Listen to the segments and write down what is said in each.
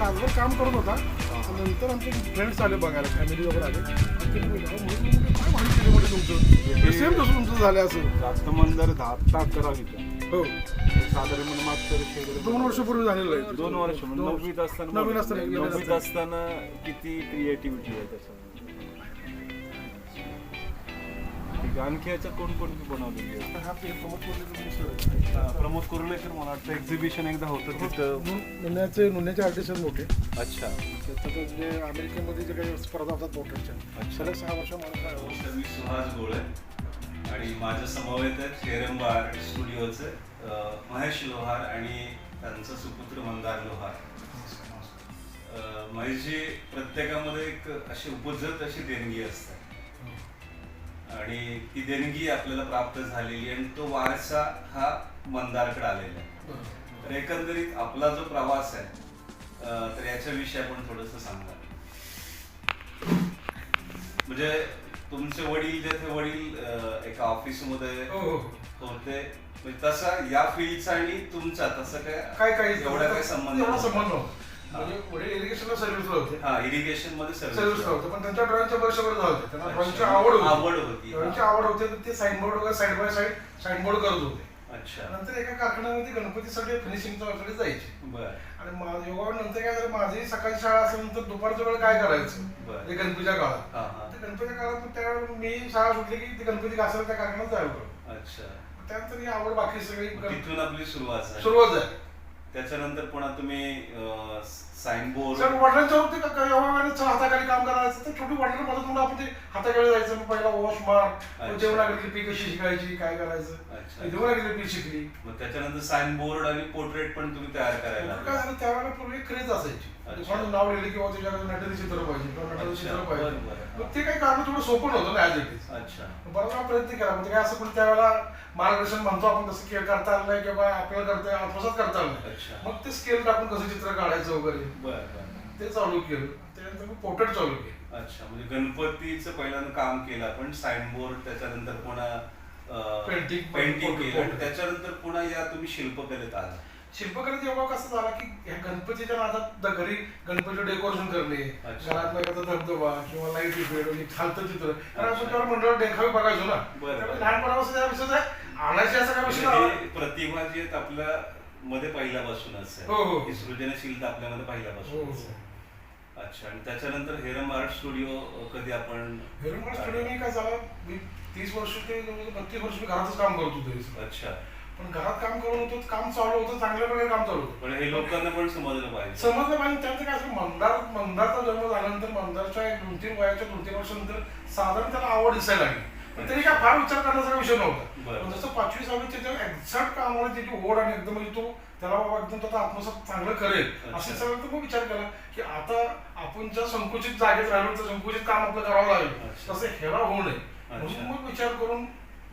तासभर काम करत होता. नंतर आमचे फ्रेंड्स आले बघायला फॅमिली वगैरे आले. आणि ते बोलले, "अहो, म्हणून म्हणलं, काय केलं म्हणजे तुमचं? सेम तसं तुमचं झालं असं. जास्त मन जर दहा अकरा घेतला हो. साधारण मागच्या वर्षी वगैरे दोन वर्षापूर्वी झालेलं आहे. दोन वर्ष म्हणजे नववीत असताना असताना नववीत असतं. असताना किती क्रिएटिव्हिटी आहे त्याच्यामध्ये? ठीक आहे. आणखी याच्यात कोण कोणती बनवलेली आहे? हा ते प्रमोद आहे. हा, प्रमोद कुर्लेकर मला वाटतं एक्झिबिशन एकदा होतं तिथं. नुन- नुन्याचे नुन्याचे आर्टिस्ट आहेत मोठे. अच्छा. त्याच्यात जे अमेरिकेमध्ये जे काही स्पर्धा होतात मोठ्यांच्या अच्छा. सलग सहा वर्ष मला काय नमस्कार मी सुहास गोळे आणि माझ्या समवेत आहेत शेरंबार स्टुडिओचे अं, महेश लोहार आणि त्यांचा सुपुत्र मंदार लोहार. अं, महेशजी प्रत्येकामध्ये एक अशी उपजत अशी देणगी असते. आणि ती देणगी आपल्याला प्राप्त झालेली आणि तो वारसा हा मंदारकडे आलेला आहे. तर एकंदरीत आपला जो प्रवास आहे तर याच्याविषयी आपण थोडस सांगा म्हणजे तुमचे वडील जे ते वडील एका ऑफिसमध्ये हो हो. होते म्हणजे तसा या फील्डचा आणि तुमचा तसं काय काय काही एवढा काय संबंध? संबंध. म्हणजे वडील इरिगेशनला सर्व्हिसला होते. हा इरिगेशनमध्ये सर्व्हिसला सर्व्हिस होते. पण त्यांच्या ड्रॉइंगच्या वर्षभर झालं होते. त्यांना. ड्रॉइंगची आवड होती. आवड होती, ड्रॉइंगची हा. आवड होती तर ते साईनबोर्ड वगैरे साईड बाय साईड साईनबोर्ड करत होते. अच्छा. नंतर एका कारखान्यामध्ये गणपतीसाठी फिनिशिंगच्या वगैरे जायचे. बर. आणि मा- योगावर नंतर काय झालं माझी सकाळची शाळा असल्यानंतर दुपारच्या वेळ काय करायचं? बरं. म्हणजे गणपतीच्या काळात. हा हा. तर गणपतीच्या काळात मग त्यावेळेला मी शाळा सुटली की ते गणपती घासायला त्या कारखान्यात जायला. अच्छा. त्यानंतर ही आवड बाकी सगळी तिथून आपली सुरुवात झाली. सुरुवात झाली. त्याच्यानंतर पुन्हा तुम्ही बोर्ड सर वडिलांच्या वरती एवढ्या हाताखाली काम करायचं तर छोटी वडिलांना मदत म्हणून आपण ते हाताखाली जायचं. मग पहिला वॉश मार मग देवनागरी लिपी कशी शिकायची काय करायचं? अच्छा. मी देवनागरी लिपी शिकली. मग त्याच्यानंतर साइन बोर्ड आणि पोर्ट्रेट पण तुम्ही तयार करायला काय. झालं? त्यावेळेला पूर्वी क्रेज असायची. कोणाचं नाव लिहिलं किंवा तुझ्याकडे नटाचं चित्र पाहिजे किंवा चित्र पाहिजे. मग ते काही कारण थोडं सोपं नव्हतं ना ऍज इट इज वेळा प्रयत्न केला. म्हणजे काय असं पण त्यावेळेला मार्गदर्शन म्हणतो आपण तसं के- करता आलं नाही किंवा आपल्याला करता आत्मसात करता आलं मग ते स्केल टाकून कसं चित्र काढायचं वगैरे ते चालू केलं. त्यानंतर मी पोर्ट्रेट चालू केलं. अच्छा म्हणजे गणपतीचं पहिल्यांदा काम केलं आपण साइन बोर्ड त्याच्यानंतर पुन्हा पेंटिंग portrait, केलं. त्याच्यानंतर पुन्हा या तुम्ही शिल्पकलेत आला. शिल्पकलेत योगा कसं झाला की ह्या गणपतीच्या नादात द- घरी गणपतीचं डेकोरेशन करणे अच्छा. घरात एखादा धबधबा किंवा लाइट इफेक्ट आणि खालतं चित्र कारण आपण अच्छा. तेव्हा मंडळ देखावे बघायचो ना बरं. त्यामुळे लहानपणापासून त्या आणायची असं काय विषय म्हणजे नव्हता. प्रतिभा जी आहेत आपल्या मध्ये पहिल्यापासूनच आहे हो, हो. ही सृजनशीलता आपल्यामध्ये हो, पहिल्यापासूनच हो. आहे अच्छा आणि त्याच्यानंतर हेरम आर्ट स्टुडिओ कधी आपण हेरंबा स्टुडिओ मी काय झालं मी तीस वर्ष ते बत्तीस वर्ष मी घरातच काम करत होतो. अच्छा पण घरात काम करत होतो काम चालू होतं चांगल्या प्रकारे काम चालू होतं पण हे लोकांना पण समजलं पाहिजे समजलं पाहिजे त्यांचं काय असं मंदार मंदारचा जन्म झाल्यानंतर मंदारच्या एक दोन तीन वयाच्या दोन तीन वर्षानंतर साधारण त्याला आवड दिसायला लागली पण तरी काय फार विचार करण्याचा विषय नव्हता. पण जसं पाचवी सहावी त्याच्या एक्झॅक्ट कामाला त्याची ओढ आणि एकदम म्हणजे तो त्याला बाबा एकदम त्याचा आत्मसात चांगलं करेल. असं सगळं तर मग विचार केला की आता आपण ज्या संकुचित जागेत राहिलो तर संकुचित काम आपलं करावं लागेल. तसं हेरा होऊ नये. म्हणून मग विचार करून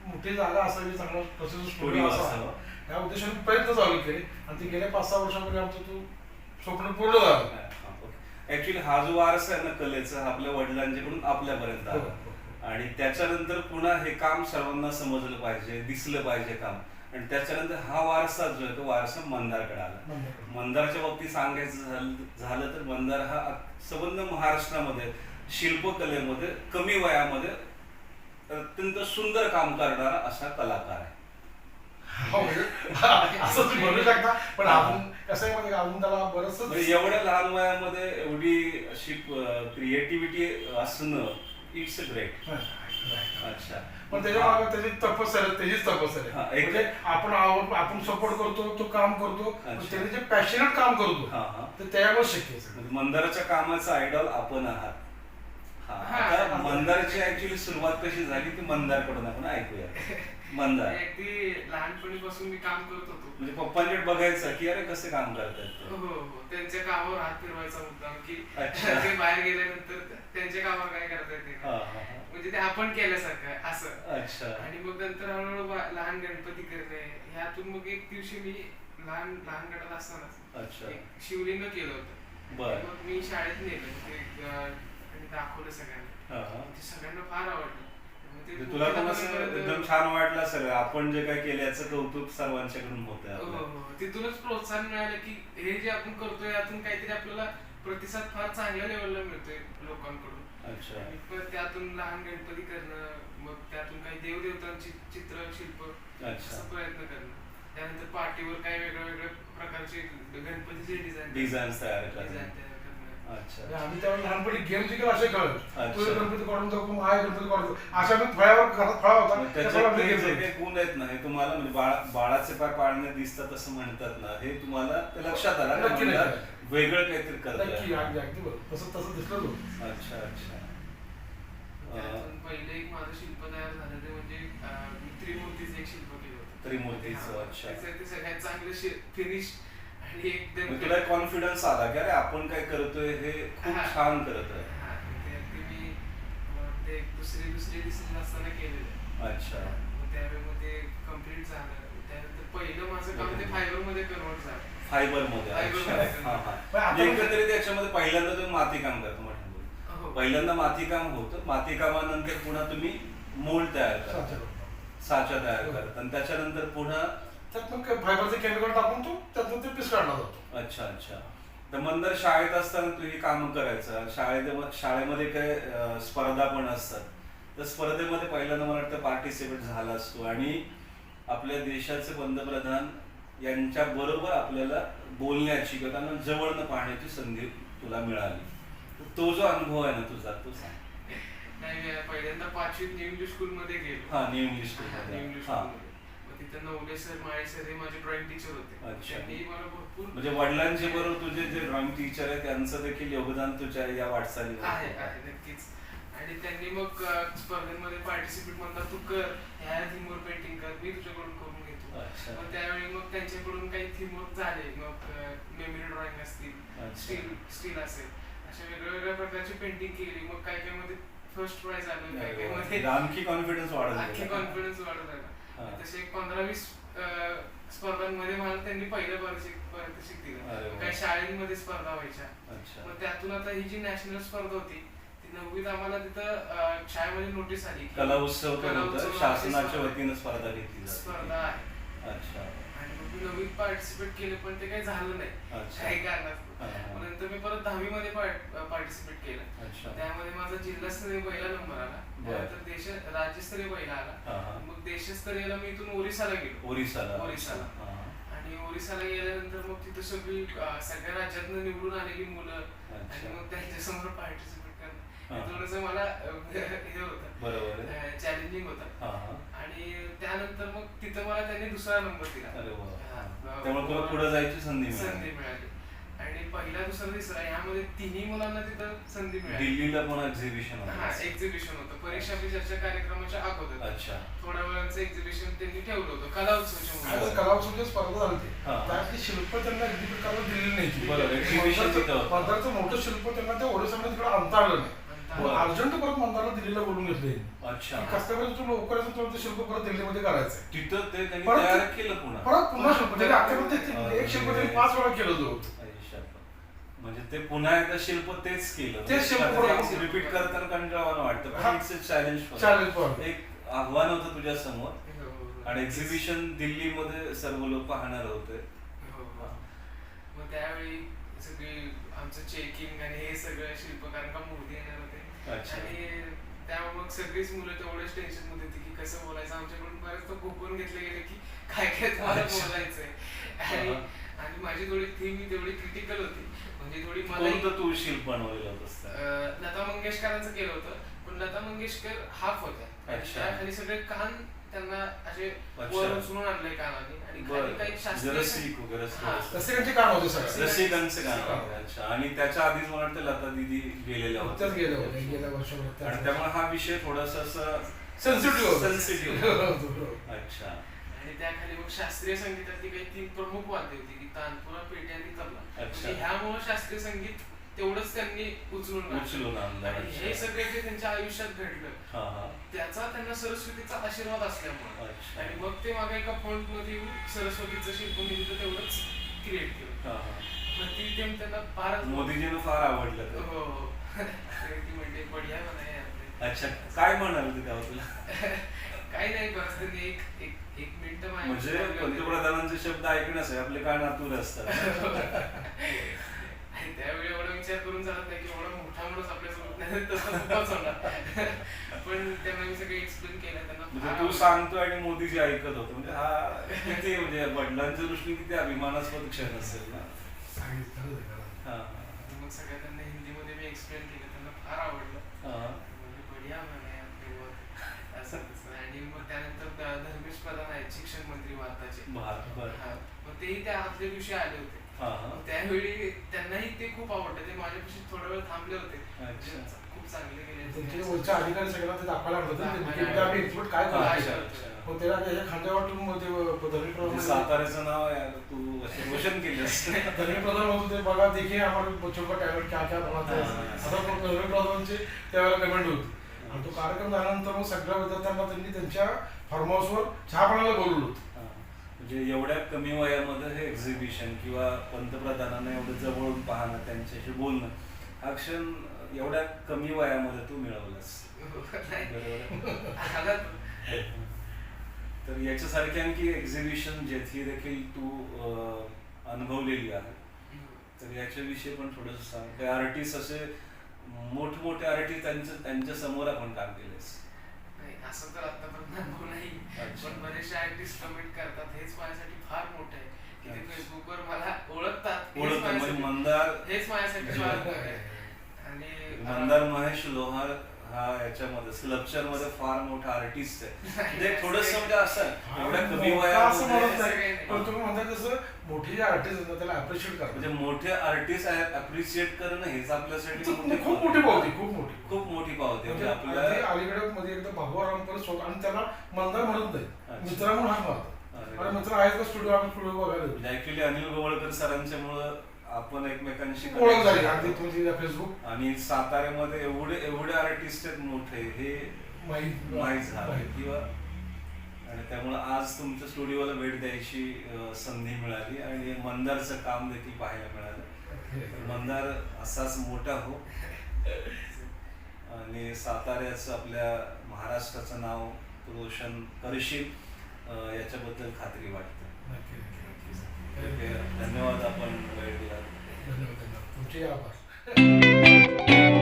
मोठी जागा असावी चांगलं Studio स्टुडिओ असावा. या उद्देशाने प्रयत्न चालू केले. आणि ते गेल्या पाच सहा वर्षापूर्वी आमचं तो स्वप्न पूर्ण झालं. ऍक्च्युली हा जो वारसा आहे ना कलेचा हा आपल्या वडिलांच्याकडून आपल्यापर्यंत हो, आला आणि त्याच्यानंतर पुन्हा हे काम सर्वांना समजलं पाहिजे दिसलं पाहिजे काम. आणि त्याच्यानंतर हा वारसा जो आहे तो वारसा मंदारकडे आला. मंदारच्या बाबतीत सांगायचं झालं- झालं तर मंदार हा संबंध महाराष्ट्रामध्ये शिल्पकलेमध्ये कमी वयामध्ये अत्यंत सुंदर काम करणारा असा कलाकार आहे. हो, म्हणजे असं तुम्ही म्हणू शकता पण अजून कसं आहे माहिती का, अजून त्याला बरंच म्हणजे एवढ्या लहान वयामध्ये एवढी अशी क्रिएटिव्हिटी असणं इट्स अ ग्रेट अच्छा. पण त्याच्यामागे त्याची तपस्या आहे, त्याचीच तपस्या हा, आहे म्हणजे आपण आपण सपोर्ट करतो तो काम करतो. त्याने जे पॅशनेट काम करतो हा हा. ते त्यामुळे शक्य. म्हणजे मंदाराच्या कामाचा आयडॉल आपण आहात. आता हा. मंदारची ऍक्च्युली सुरुवात कशी झाली ती मंदारकडून आपण ऐकूया. मंदार. लहानपणीपासून मी काम करत होतो. म्हणजे पप्पांकडे बघायचं की अरे कसे काम करतात हो हो त्यांच्या कामावर हात फिरवायचा मुद्दाम की अच्छा. ते बाहेर गेल्यानंतर त्यांच्या कामावर काय करता येते हा, हा, हा. म्हणजे ते आपण केल्यासारखं असं. अच्छा. आणि मग नंतर हळूहळू लहान गणपती करणे ह्यातून मग एक दिवशी मी लहान लहान गटात एक शिवलिंग केलं होतं. बर. मग मी शाळेत नेलं. आणि दाखवलं सगळ्यांना. ते सगळ्यांना फार आवडलं म्हणजे तुला पण असं एकदम छान वाटलं सगळं आपण जे काय केलं याचं कौतुक सर्वांच्याकडून होतंय हो. हो. तिथूनच प्रोत्साहन मिळालं की हे जे आपण करतोय यातून काहीतरी आपल्याला प्रतिसाद फार चांगल्या लेवलला मिळतोय लोकांकडून अच्छा त्यातून लहान गणपती करणं मग त्यातून काही देवदेवतांची चित्र शिल्प प्रयत्न करणं त्यानंतर पाठीवर काही वेगळ्या वेगळ्या प्रकारचे गणपतीचे डिझाईन. डिझाईन तयार आणि आम्ही लहानपणी गेम असे खेळत. तुझे गणपती माझ्या गणपती. अशा फळ्यावर फळा होता. गुण आहेत ना हे तुम्हाला म्हणजे बाळा बाळाचे पाय पाळणे दिसतात असं म्हणतात ना हे तुम्हाला ते लक्षात आलं. वेगळं काहीतरी अगदी बरोबर. तसं तसं दिसलं अच्छा अच्छा. पहिले एक माझं शिल्प तयार झालं ते म्हणजे त्रिमूर्तीचं एक शिल्प केलं होतं. त्रिमूर्तीचं, हा, अच्छा. ते सगळ्यात चांगलं फिनिश मग तुला कॉन्फिडन्स आला की अरे आपण काय करतोय हे खूप. छान करत आहे. हा, ते मला दुसरी दुसरी तिसरी असताना केलेलं. अच्छा. मग त्यावेळी मग ते कंप्लीट झालं. त्यानंतर पहिलं माझं काम ते फायबरमध्ये कन्वर्ट झालं. फायबरमध्ये आता- एकंदरीत त्याच्यामध्ये पहिल्यांदा तुम्ही माती काम करतो म्हटलं. हो. पहिल्यांदा माती काम होतं. माती कामानंतर पुन्हा तुम्ही मोल्ड तयार करतो. साचा तयार हो. करता. आणि त्याच्यानंतर पुन्हा त्यात मग फायबरचे केमिकल टाकून तो त्यातून ते पीस काढला जातो. अच्छा अच्छा. तर मंदर शाळेत असताना तू ही कामं करायचं. शाळेत शाळेमध्ये काय अं, स्पर्धा पण असतात. तर स्पर्धेमध्ये पहिल्यांदा मला वाटतं पार्टिसिपेट झाला असतो. आणि आपल्या देशाचे पंतप्रधान यांच्या बरोबर आपल्याला बोलण्याची किंवा त्यांना जवळनं पाहण्याची संधी तुला मिळाली. तर तो जो अनुभव आहे ना तुझा तो सांग. नाही मी पहिल्यांदा पाचवीत न्यू इंग्लिश स्कूल मध्ये गेलो. हा न्यू इंग्लिश हा, न्यू स्कूलमध्ये. इंग्लिश हा स्कूलमध्ये. तिथं नवले सर माळे सर हे माझे ड्रॉइंग टीचर होते अच्छा. त्यांनी मला भरपूर म्हणजे वडिलांचे बरोबर तुझे जे ड्रॉइंग टीचर आहे त्यांचं देखील योगदान तुझ्या या आहे वाटचालीवर आहे नक्कीच आणि त्यांनी मग स्पर्धेमध्ये पार्टिसिपेट म्हणतात तू कर ह्या थीमवर पेंटिंग कर मी तुझ्याकडून करून घेतो अच्छा. मग त्यावेळी मग त्यांच्याकडून काही थीमवर्क झाले मग मेमरी ड्रॉइंग असतील अच्छा. स्टील स्टील असेल अशा वेगळ्या वेगळ्या प्रकारची पेंटिंग केली मग काय काय मध्ये फर्स्ट प्राइज आलं काय काय मध्ये आणखी कॉन्फिडन्स वाढत आणखी गेला. कॉन्फिडन्स वाढत. आला तसे एक पंधरा वीस स्पर्धांमध्ये मला त्यांनी पहिलं पारितोषिक दिलं. काही शाळेमध्ये स्पर्धा व्हायच्या. मग त्यातून आता ही जी नॅशनल स्पर्धा होती ती नववीत आम्हाला तिथं शाळेमध्ये नोटीस आली कला उत्सव शासनाच्या वतीनं स्पर्धा घेतली स्पर्धा आहे. अच्छा. नववीत पार्टिसिपेट केलं पण ते काही झालं नाही. काही कारणास्तव. नंतर मी परत दहावी मध्ये पार्टिसिपेट केलं. त्यामध्ये माझा जिल्हास्तरीय पहिला नंबर आला. त्यानंतर देश राज्यस्तरीय पहिला आला. मग देशस्तरीयला मी इथून ओरिसाला गेलो. ओरिसाला. ओरिसाला. आणि ओरिसाला गेल्यानंतर मग तिथं सगळी सगळ्या राज्यातनं निवडून आलेली मुलं. आणि मग त्यांच्यासमोर पार्टिसिपेट. करणं. थोडंसं मला हे होतं. चॅलेंजिंग होतं. आणि त्यानंतर मग तिथं मला त्यांनी दुसरा नंबर दिला. त्यामुळे तुला पुढे जायची संधी संधी मिळाली आणि पहिला दुसरा तिसरा ह्यामध्ये तिन्ही मुलांना तिथं संधी मिळाली दिल्लीला पण एक्झिबिशन हा होतं एक्झिबिशन होतं परीक्षा पे चर्चा कार्यक्रमाच्या अगोदर अच्छा थोड्या वेळाचं एक्झिबिशन त्यांनी ठेवलं होतं कला उत्सवच्या मुलांना. कला उत्सवाची स्पर्धा झाली हा. त्यातली शिल्प त्यांना एक्झिबिट करायला दिलेली नाही ती. बरोबर. मंदारचं मोठं शिल्प त्यांना त्या ओडिसामध्ये तिकडे आणता आलं नाही. अर्जंट परत मंदारला दिल्लीला बोलून घेतले अच्छा तू लवकरच तुला ते शिल्प परत दिल्लीमध्ये करायचंय तिथं ते त्यांनी परत- तयार केलं पुन्हा परत पुन्हा शिल्प त्यांनी आतापर्यंत एक शिल्प त्यांनी पाच वेळा केलं होतं आयुष्यात. म्हणजे ते पुन्हा एकदा शिल्प तेच केलं तेच शिल्प पुन्हा- रिपीट करताना कंटाळवाणं वाटतं हा. पण इट्स अ चॅलेंज पण. एक आव्हान होतं तुझ्या समोर हो. आणि एक्झिबिशन दिल्लीमध्ये सर्व लोक पाहणार होते हो, हो. मग त्यावेळी सगळी आमचं चेकिंग आणि हे सगळं शिल्प कारण का मोदी येणार होते. आणि त्यामुळे मग सगळीच मुलं तेवढ्याच टेन्शनमध्ये होती की कसं बोलायचं? आमच्याकडून बरेच तो गोपन घेतले गेले की काय काय तुम्हाला. बोलायचंय. आणि. आणि माझी थोडी थीम ही तेवढी क्रिटिकल होती. म्हणजे थोडी मला तू शिल्प बनवलेलं त्या? लता मंगेशकरांचं केलं होतं. पण लता मंगेशकर हाफ होत्या. आणि सगळे कान त्यांना असे आणले कानाने आणि खाली काही शास्त्रीय रसिक वगैरे असं हा. होते रसिकांचे गाणं होते. अच्छा. आणि त्याच्या आधीच मला वाटतं लता दिदी गेलेल्या नुकत्याच गेले होते होत्या. गेल्या वर्षामध्ये आणि त्यामुळे हा विषय थोडासा असं सेन्सिटिव्ह सेन्सिटिव्ह अच्छा. आणि त्याखाली मग शास्त्रीय संगीतातली काही तीन प्रमुख वाद्य होती की तानपुरा पेटी आणि तबला. अच्छा. म्हणजे ह्यामुळे शास्त्रीय संगीत तेवढंच त्यांनी उचलून. उचलून आणलं, आणि हे. सगळे जे त्यांच्या आयुष्यात घडलं त्याचा त्यांना सरस्वतीचा आशीर्वाद असल्यामुळे. आणि मग ते मागे एका फॉन्टमध्ये येऊन सरस्वतीचं शिल्प मी तिथं तेवढंच क्रिएट केलं. मग ती थीम त्यांना फार मोदीजींना फार आवडलं. हो. ती म्हणते बढिया बनाय आपले. अच्छा. काय म्हणाल ते तेव्हा तुला? काही नाही बस त्यांनी एक एक एक मिनिट म्हणजे पंतप्रधानांचे शब्द ऐकण्यास आहे आपले कान आतुर असतात. आणि त्यावेळी एवढा विचार करून चालत नाही की एवढा मोठा माणूस आपल्यासोबत नाही तसं होणार पण त्यांना मी सगळं एक्सप्लेन केलं त्यांना म्हणजे तू. सांगतो आणि मोदीजी ऐकत होतो म्हणजे हा किती म्हणजे वडिलांच्या दृष्टीने किती अभिमानास्पद क्षण असेल ना. हा, मग सगळ्या त्यांना हिंदीमध्ये मी एक्सप्लेन केलं त्यांना फार आवडलं हा. म्हणजे बढिया म्हणे आपली. असं आणि मग त्यानंतर धर्मेश प्रधान आहेत शिक्षण मंत्री भारताचे. हा. मग तेही त्या आदल्या दिवशी आले होते त्यावेळी त्यांनाही ते खूप आवडलं ते माझ्यापाशी थोडा वेळ थांबले होते. अच्छा. खूप चांगले त्यांचे गेले वरच्या अधिकारी सगळ्यांना ते दाखवायला म्हणजे आम्ही एक्सपर्ट काय त्याला त्याच्या खांद्यावर ठेवून म्हणजे प्रधान साताऱ्याचं नाव तू रोशन केलंस बघा टॅलेंट क्या क्या पण धर्मी प्रधानची त्यावेळेला कमेंट होती. आणि तो कार्यक्रम झाल्यानंतर मग सगळ्या विद्यार्थ्यांना त्यांनी त्यांच्या फार्म हाऊसवर चहा पाण्याला बोलवलं होतं. म्हणजे एवढ्या कमी वयामध्ये हे एक्झिबिशन किंवा पंतप्रधानांना एवढं जवळून पाहणं त्यांच्याशी बोलणं हा क्षण एवढ्या कमी वयामध्ये तू मिळवलास. बरोबर. तर याच्यासारखी आणखी एक्झिबिशन जेथी देखील तू अनुभवलेली आहे. तर याच्याविषयी पण थोडंसं सांग. ते आर्टिस्ट असे मोठमोठे आर्टिस्ट त्यांच्या त्यांच्यासमोर आपण काम केलेस असं तर आतापर्यंत नाही. पण कमेंट करतात हेच माझ्यासाठी फार मोठं आहे. की ते. फेसबुकवर मला ओळखतात. हेच म्हणजे माझ्यासाठी- मंदार हेच माझ्यासाठी फार मोठं आहे. आणि मंदार महेश लोहार हा याच्यामध्ये स्कल्पचरमध्ये फार मोठा आर्टिस्ट आहे. म्हणजे थोडस म्हणजे असं एवढ्या कमी मोठा असं म्हणत वयामध्ये नाही पण तुम्ही म्हणता तसं मोठी जे आर्टिस्ट आहेत त्याला अप्रिशिएट म्हणजे करतात मोठे आर्टिस्ट अप्रिशिएट करणं हेच आपल्यासाठी खूप मोठी खूप मोठी पावती खूप मोठी. खूप मोठी पावती. म्हणजे म्हणजे अगदी आपल्या अलीकडे मध्ये एकदा भगवा रामपर स्वतः आणि त्याला मंदार म्हणत नाही. मित्रा म्हणून अरे. मित्र आहेत का स्टुडिओ आम्ही स्टुडिओ बघायला ऍक्च्युली अनिल गवळकर सरांच्या मुळे आपण एकमेकांशी ओळख झाली. अगदी. तुमची फेसबुक आणि साताऱ्यामध्ये एवढे एवढे आर्टिस्ट आहेत मोठे हे माहीत झालं. किंवा आणि त्यामुळे आज तुमच्या स्टुडिओला भेट द्यायची संधी मिळाली. आणि मंदारचं काम देखील पाहायला मिळालं. मंदार असाच मोठा हो. आणि साताऱ्याचं आपल्या महाराष्ट्राचं नाव रोशन करशील. याच्याबद्दल खात्री वाटते. नक्की, नक्की. धन्यवाद आपण वेळ दिला धन्यवाद धन्यवाद. तुमचे आभार.